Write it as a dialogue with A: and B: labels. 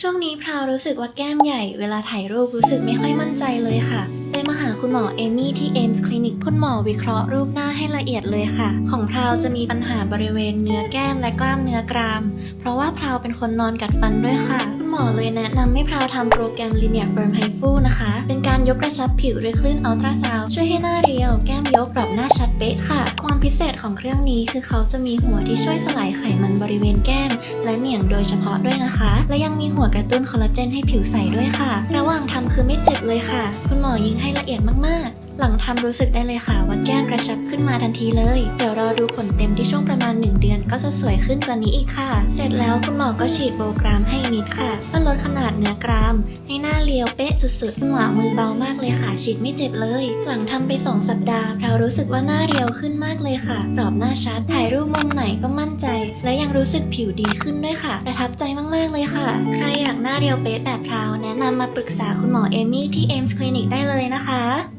A: ช่วงนี้พราวรู้สึกว่าแก้มใหญ่เวลาถ่ายรูปรู้สึกไม่ค่อยมั่นใจเลยค่ะเลยมาหาคุณหมอเอมี่ที่เอมส์คลินิกคุณหมอวิเคราะห์รูปหน้าให้ละเอียดเลยค่ะ ของพราวจะมีปัญหาบริเวณเนื้อแก้มและกล้ามเนื้อกราม เพราะว่าพราวเป็นคนนอนกัดฟันด้วยค่ะ คุณหมอเลยแนะนำให้พราวทำโปรแกรม Linear Firm h i f u นะคะเป็น การยกกระชับผิวด้วยคลื่นอัลตราซาวช่วยให้หน้าเรียว แก้มยกกรอบหน้าชัดเป๊ะค่ะ ความพิเศษของเครื่องนี้คือเขาจะมีหัวที่ช่วยสลายไขมันบริเวณแก้ม และเหนียงโดยเฉพาะด้วยนะคะ และยังมีหัวกระตุ้นคอลลาเจนให้ผิวใสด้วยค่ะ ระหว่างทำคือไม่เจ็บเลยค่ะ คุณหมอยิงให้ละเอียดมากๆหลังทำรู้สึกได้เลยค่ะว่าแก้มกระชับขึ้นมาทันทีเลย เดี๋ยวรอดูผลเต็มที่ช่วงประมาณ 1 เดือนก็จะสวยขึ้นกว่านี้อีกค่ะ เสร็จแล้วคุณหมอก็ฉีดโบกรามให้นิดค่ะเพื่อล ดขนาดเนื้อกราม ให้หน้าเรียวเป๊ะสุดๆ หัวมือเบามากเลยค่ะฉีดไม่เจ็บเลย หลังทำไป 2 สัปดาห์เรารู้สึกว่าหน้าเรียวขึ้นมากเลยค่ะกรอบหน้าชัด ถ่ายรูปมุมไหนก็มั่นใจ และยังรู้สึกผิวดีขึ้นด้วยค่ะ ประทับใจมากๆเลยค่ะ ใครอยากหน้าเรียวเป๊ะแบบพราวแนะนำมาปรึกษาคุณหมอเอมี่ที่เอมส์คลินิกได้เลยนะคะ